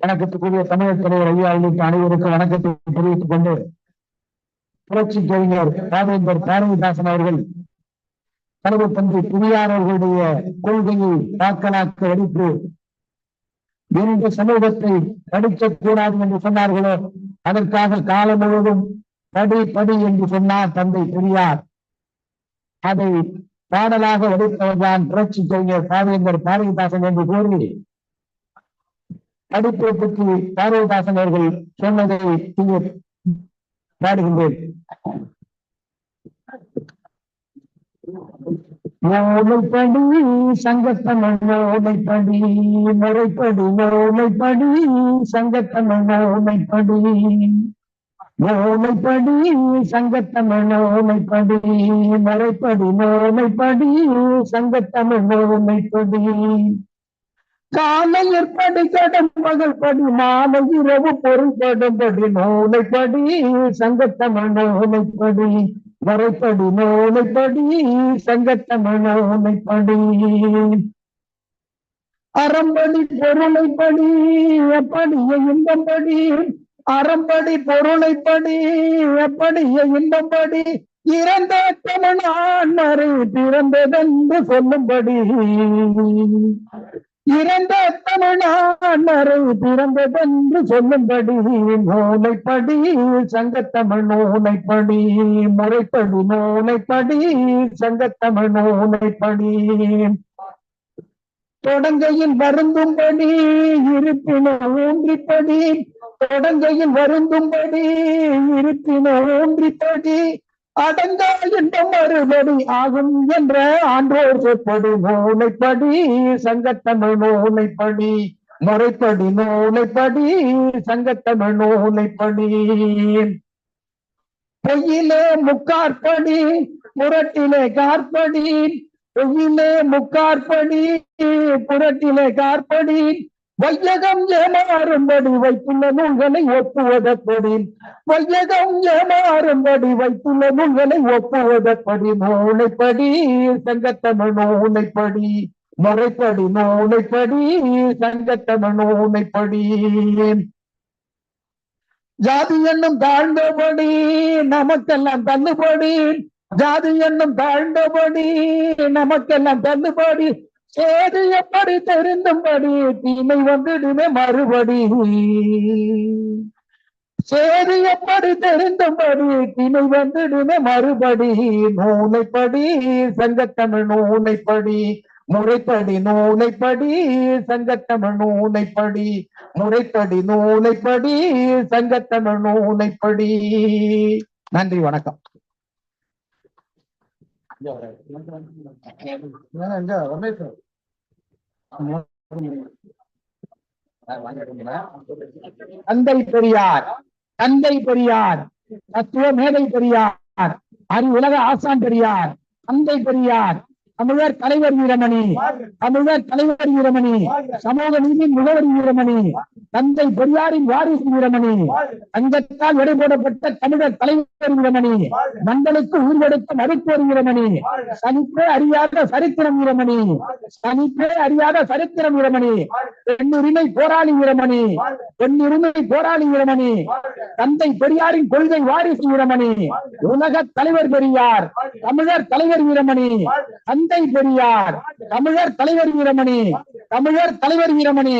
வணக்கத்துக்குரிய தமிழக தலைவர் ஐயா உள்ளிட்ட அனைவருக்கும் வணக்கத்தை தெரிவித்துக் கொண்டு புரட்சி கவிஞர் ராமேந்தர் பாரதிதாசன் அவர்கள் தலைவர் தந்தை பெரியார் அவர்களுடைய கொள்கையை தாக்கலாக்க எடுத்து இரண்டு சமூகத்தை படிக்கக் கூடாது என்று சொன்னார்களோ? அதற்காக காலம் முழுவதும் படி படி என்று சொன்னார் தந்தை பெரியார். அதை பாடலாக எடுத்தவர்தான் புரட்சி கவிஞர் பாவேந்தர் பாரதிதாசன் என்று கூறி படிப்பை பற்றி பாரதிதாசன் அவர்கள் சொன்னதை இங்கே பாடுகின்றேன். நோமைப்படி சங்கத்தமிழ் நோமைப்படி முறைப்படி நோமைப்படி சங்கத்தமிழ் நோமைப்படி நோமைப்படி சங்கத்தமிழ் நோமைப்படி மறைப்படி நோமைப்படி சங்கத்தமிழ் நோமைப்படி காலை ஏற்படி கடன் பகல் படி மாலை இரவு பொருள் கடம்படி நோமைப்படி சங்கத்தமிழ் நோமைப்படி மறைப்படி நோமைப்படி சங்கத்தமிழ் நோமைப்படி அறம்படி பொருளைப்படி எப்படிய இன்பம்படி அறம்படி பொருளைப்படி எப்படிய இன்பப்படி இறந்த தமிழ்நாடு பிறந்ததென்று சொல்லும்படி. இறந்த தமிழ்நாடு பிறந்ததென்று சொல்லும்படி நூலைப்படி சங்கத்தமிழ் நூலைப்படி முறைப்படி நூலைப்படி சங்கத்தமிழ் நூலைப்படி. தொடங்கையில் வருந்தும்படி இருப்பின ஊன்றிப்படி தொடங்கையில் வருந்தும்படி இருப்பின தொடி அடங்கா என்ற மறுபடி ஆகும் என்ற ஆண்டோர் சொற்படி நூலைப்படி சங்கத்தமிழ் நூலைப்படி முறைப்படி நூலைப்படி சங்கத்தமிழ் நூலைப்படி. பொய்யிலே முக்காற்படி புரட்டிலே கார்படி பொய்யிலே முக்காற்படி புரட்டிலே கார்படி வையகம் ஏமாறும்படி வைத்துள்ள நூல்களை ஒப்புவதப்படி வையகம் ஏமாறும்படி வைத்துள்ள நூல்களை ஒப்புவதப்படி நூலைப்படி சங்கத்தமிழ் நூலைப்படி. முறைப்படி நூலைப்படி சங்கத்தமிழ் நூலைப்படி. ஜாதி என்னும் தாழ்ந்தபடி நமக்கெல்லாம் தள்ளுபடி. ஜாதி என்னும் தாழ்ந்தபடி நமக்கெல்லாம் தள்ளுபடி. சேது எப்படி தெரிந்தும்படி? தீமை வந்துடுமே மறுபடி. சேது எப்படி தெரிந்தும்படி? தீமை வந்துடுமே மறுபடி. நூலைப்படி சங்கத்தமிழ் நூலைப்படி முறைப்படி நூலைப்படி சங்கத்தமிழ் நூலைப்படி முறைப்படி நூலைப்படி சங்கத்தமிழ் நூலைப்படி. நன்றி வணக்கம். தந்தை பெரியார் தந்தை பெரியார் தத்துவ மேதை பெரியார் அறி உலக ஆசான் பெரியார் தந்தை பெரியார் தமிழர் தலைவர் வீரமணி. தமிழர் தலைவர் வீரமணி. சமூக நீதியின் முகவர் வீரமணி. தந்தை பெரியாரின் வாரிசு வீரமணி. தங்கத்தால் எடை போடப்பட்ட தமிழர் தலைவர் வீரமணி. மண்டலுக்கு உயிர் கொடுத்த மருத்துவர் வீரமணி. சனிப்பே அறியாத சரித்திரம் வீரமணி. சனிப்பே அறியாத சரித்திரம் வீரமணி. பெண்ணுரிமை போராளி வீரமணி. பெண்ணுரிமை போராளி வீரமணி. தந்தை பெரியாரின் கொள்கை வாரிசு வீரமணி. உலக தலைவர் பெரியார் தமிழர் தலைவர் வீரமணி. தந்தை பெரியார் தமிழர் தலைவர் வீரமணி. தமிழர் தலைவர் வீரமணி.